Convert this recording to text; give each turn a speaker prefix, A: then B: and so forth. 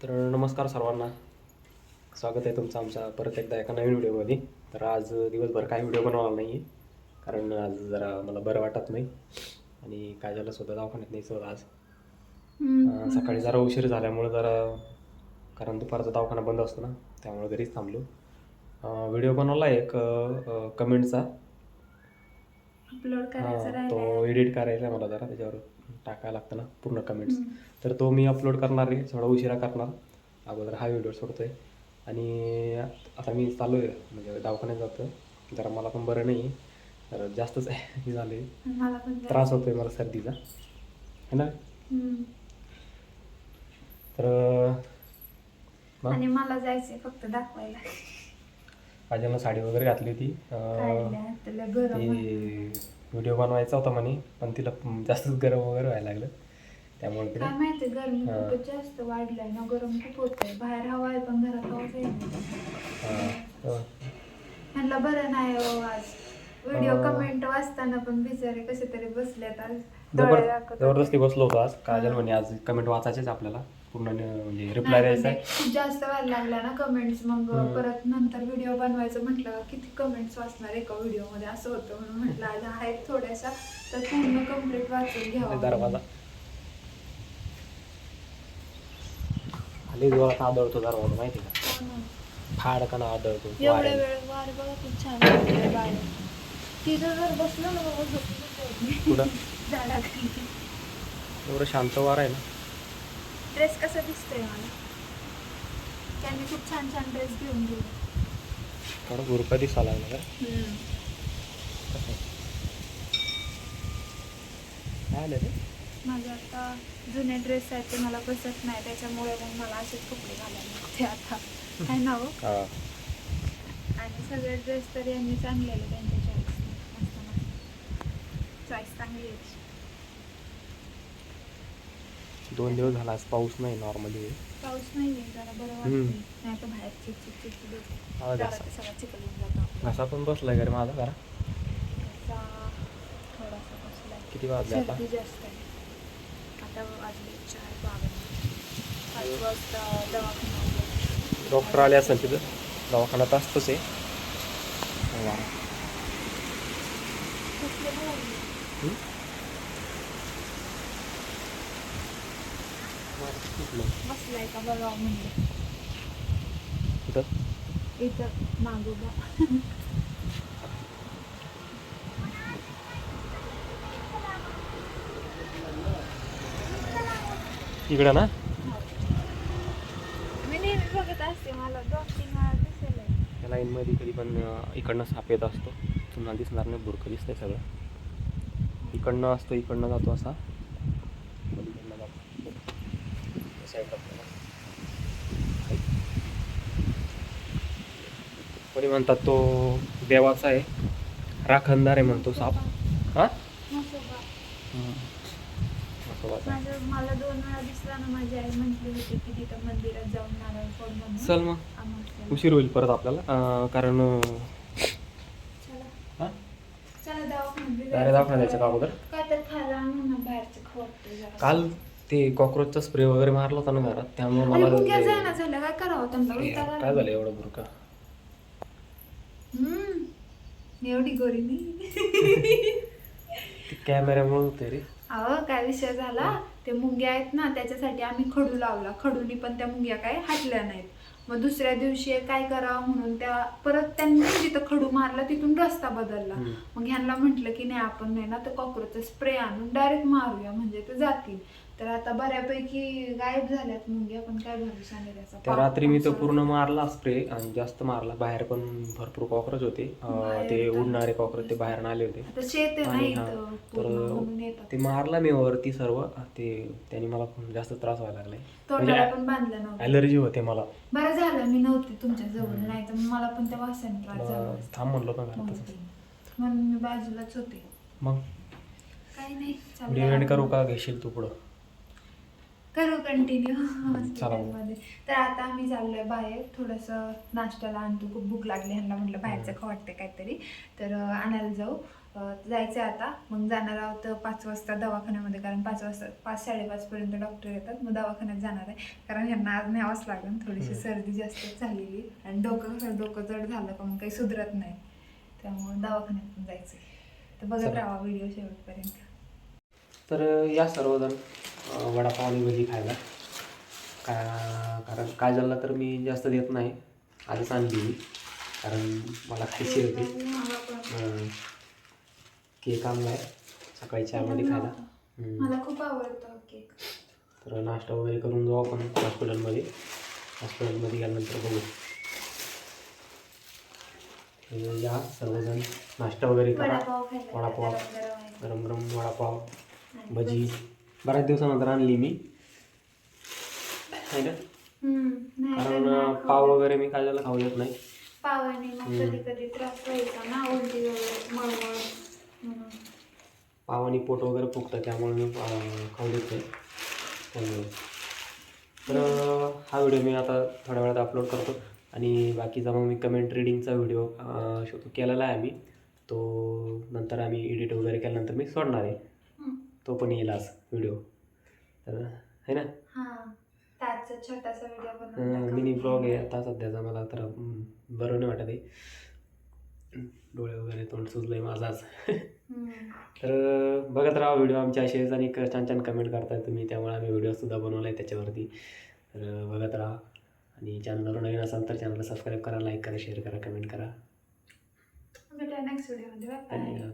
A: तर नमस्कार सर्वांना. स्वागत आहे तुमचं आमच्या परत एकदा एका नवीन व्हिडिओमध्ये. तर आज दिवसभर काही व्हिडिओ बनवला नाही आहे कारण आज जरा मला बरं वाटत नाही. आणि काय झालं सुद्धा दवाखान्यात न्यायचं होतं आज. सकाळी जरा उशीर झाल्यामुळं जरा कारण दुपारचा दवाखाना बंद असतो ना त्यामुळे घरीच थांबलो. व्हिडिओ बनवला एक कमेंटचा.
B: अपलोड करायचं
A: हां तो एडिट करायचा आहे मला जरा त्याच्यावर टाकायला लागतं ना पूर्ण कमेंट्स तर तो मी अपलोड करणार आहे थोडा उशिरा करणार. अगोदर हा व्हिडिओ सोडतोय. आणि आता मी चालू आहे म्हणजे दवाखान्यात जातो जरा मला पण बरं नाही तर जास्तच हे झालं आहे
B: मला पण जायचं.
A: त्रास होतोय मला सर्दीचा. है ना?
B: हम्म.
A: तर मग?
B: आणि मला जायचंय फक्त दाखवायला.
A: माझ्यानं साडी वगैरे घातली होती अं,
B: काढल्या त्याला गरम
A: ती व्हिडिओ बनवायचा होता म्हणे पण तिला जास्तच गरम वगैरे व्हायला लागलं त्यामुळे तिला
B: काय माहिती गरमी. खूपच जास्त वाढलाय ना गरम खूप होतंय बाहेर हवा आहे पण घरात आहे.
A: हां, तर
B: बरं नाही हो आज व्हिडिओ. कमेंट वाचताना पण बिचारे कसे तरी बसलेत आज
A: जबर
B: डोळे दाखवत होते.
A: जबरदस्ती बसलो होतो आज काजल. म्हणे आज कमेंट वाचायचेच आपल्याला पूर्ण म्हणजे रिप्लाय
B: नाही,
A: द्यायचा
B: म्हणजे खूप जास्त व्हायला लागला ना कमेंट्स मग
A: हम्म.
B: परत नंतर व्हिडिओ बनवायचं म्हटलं किती कमेंट्स वाचणार एका व्हिडिओमध्ये असं होतं म्हणून म्हटलं आज आहेत थोड्याशा तर पूर्ण कंप्लीट वाचून घ्यावं.
A: दरवाजा. खाली जोरात आदळतो दरवाजा माहिती का?
B: हो ना.
A: फाडकन आदळतो
B: एवढ्या
A: वाऱ्याने.
B: वेळ वार बघा खूप छान बाहेर. तिथं जर बसलो ना बाबा झोपूनच जाईल. मी.
A: कुठं
B: झाडाखाली
A: एवढं शांत वार आहे ना.
B: ड्रेस कसा दिसतोय मला? त्यांनी खूप छान छान ड्रेस घेऊन दिले
A: थोडा गुरका दिसायला लागला का? काय आलं रे?
B: माझे आता जुने ड्रेस आहेत ते मला बसत नाही त्याच्यामुळे मग मला असेच कपडे घालायला लागते आता. आहे ना हो?
A: हा.
B: आणि सगळे ड्रेस तर यांनी चांगलेले त्यांच्या चॉईस मस्त मस्त. चॉईस चांगली आहे.
A: दोन दिवस झाला आज पाऊस नाही नॉर्मली
B: पाऊस नाही आहे जरा बरं
A: हम्म.
B: वाटतंय नाही तर बाहेर चिक चिक चिक चिक होते.
A: हा,
B: जरा
A: घसा.
B: सगळं जातं
A: पण बसलाय घरी माझा
B: थोडासा बसलाय.
A: किती वाजले आता
B: सर्दी जास्त आहे आता वाजले चार बावन्न पाच वाजता दवाखाना.
A: डॉक्टर आले असेल तिथं दवाखान्यात असतोच आहे वा.
B: बसलाय का बघावं म्हणजे
A: कुठं?
B: इथं मागोबा
A: इकडं ना?
B: मी नेहमी बघत असते मला दोन तीन वेळा दिसेल आहे.
A: त्या लाईनमध्ये कधी पण अं, इकडनं साप येत असतो. तुम्हाला दिसणार नाही बुरकं दिसतंय सगळं. इकडनं असतो इकडनं जातो असा पलीकडनं जातो. त्या साईडला. कोणी म्हणतात तो देवाचा आहे राखणदार आहे म्हणतो साप हा
B: मला दोन वेळा दिसला ना माझी आई म्हटली होती की तिथं मंदिरात जाऊन नारळ फोड म्हणून
A: चल मग. उशीर होईल परत आपल्याला कारण
B: चला
A: हा?
B: चला दवाखान्यात
A: जायचं का अगोदर?
B: काय तर खायला आणून ना बाहेरचं खवटतं जरा
A: काल ते कॉक्रोचचा स्प्रे वगैरे मारला होता ना घरात त्यामुळे
B: अरे
A: मला
B: मुंग्या
A: ते-
B: जायना झालं काय करावं त्यांना.
A: काय झालं एवढं बुरका?
B: हम्म एवढी गोरी नाही
A: कॅमेऱ्यामुळे होते रे.
B: अहो काय विषय झाला? ते मुंग्या आहेत ना त्याच्यासाठी आम्ही खडू लावला. खडूनी पण त्या मुंग्या काय हटल्या नाहीत. मग दुसऱ्या दिवशी काय करावं म्हणून त्या परत त्यांनी जिथं खडू मारला तिथून रस्ता बदलला.
A: हम्म.
B: मग ह्यांना म्हटलं की नाही आपण नाही ना तर कॉक्रोचचा स्प्रे आणून डायरेक्ट मारूया म्हणजे ते जातील. तर आता बऱ्यापैकी गायब झाल्यात मुंग्या पण काय भरोसा नाही त्याचा
A: त्या
B: पाऊस-
A: रात्री मी तर
B: पावसाळा.
A: पूर्ण मारला स्प्रे आणि जास्त मारला. बाहेर पण भरपूर कॉक्रोच होते. अं, ते उडणारे कॉक्रोच ते बाहेर आले होते.
B: आता शेत आहे ना
A: आणि हा,
B: इथं पूर्ण म्हणून
A: तर
B: येतात.
A: ते मारला मी वरती सर्व. ते त्यांनी मला जास्त त्रास व्हायला लागलाय.
B: तोंडाला
A: म्हणजे
B: पण बांधलं नव्हतं.
A: ॲलर्जी होते मला.
B: बरं झालं मी नव्हते तुमच्या जवळ. नाही तर मला पण त्या वासाने त्रास झाला.
A: मग
B: असता.
A: थांब म्हणलो.
B: म्हणून मी बाजूलाच होते.
A: मग?
B: काही नाही
A: करू का? घेशील तू पुढं.
B: करू कंटिन्यू
A: चला.
B: मध्ये तर आता आम्ही चाललोय बाहेर. थोडस नाश्त्याला आणतो. खूप भूक लागली ह्यांना म्हटलं बाहेरचं खाऊ वाटतं काहीतरी. तर आणायला जाऊ. जायचं आहे आता. मग जाणार आहोत पाच वाजता दवाखान्यामध्ये. कारण पाच वाजता पाच साडेपाचपर्यंत डॉक्टर येतात. मग दवाखान्यात जाणार आहे. कारण ह्यांना आज न्यावंच लागेल. थोडीशी. सर्दी जास्त झालेली. आणि डोकं कसं डोकं जड झालं का मग काही सुधरत नाही. त्यामुळे दवाखान्यात पण जायचं आहे तर बघत. राहा व्हिडिओ शेवटपर्यंत.
A: तर या सर्वजण. वडापाव आणि भजी खायला. का कारण काजलला तर मी जास्त देत नाही. आधीच आणली मी. कारण मला खायची होती. केक आणला आहे सकाळी चहामध्ये खायला.
B: मला खूप आवडतो केक.
A: तर नाश्ता वगैरे करून जाऊ आपण हॉस्पिटलमध्ये. हॉस्पिटलमध्ये गेल्यानंतर बघू. या सर्वजण नाश्ता वगैरे करा.
B: वडापाव. गरम गरम
A: वडापाव भजी. बऱ्याच दिवसानंतर आणली मी. ना? कारण पाव. वगैरे मी काजला खाऊ देत नाही.
B: पावाने मग
A: हम्म.
B: कधी कधी त्रास व्हायचा ना उलटी वगैरे मळमळ. म्हणून.
A: पावानी पोट वगैरे फुगतं त्यामुळे मी खाऊ देत नाही. त्यामुळे. तर हा व्हिडिओ मी आता थोड्या वेळात अपलोड करतो. आणि बाकीचा मग मी कमेंट रिडिंगचा व्हिडिओ शूट केलेला आहे आम्ही तो नंतर आम्ही एडिट वगैरे केल्यानंतर मी सोडणार आहे. तो पण येईल आज. व्हिडिओ तर आहे ना?
B: हा. त्याचा छोटासा व्हिडिओ बनवून टाका.
A: मिनी ब्लॉग आहे. आता सध्याचा मला तर हम्म, बरं नाही वाटत आहे. डोळे वगैरे तोंड सुजलंय माझं आज
B: हम्म.
A: तर बघत राहा व्हिडिओ आमचे असेच आणि क- छान छान कमेंट करताय तुम्ही. त्यामुळे आम्ही व्हिडिओसुद्धा बनवला आहे त्याच्यावरती. तर बघत राहा. आणि चॅनलवर नवीन असाल तर चॅनलला सबस्क्राईब करा लाईक करा शेअर करा कमेंट करा.
B: भेटूया नेक्स्ट व्हिडिओमध्ये बाय
A: धन्यवाद.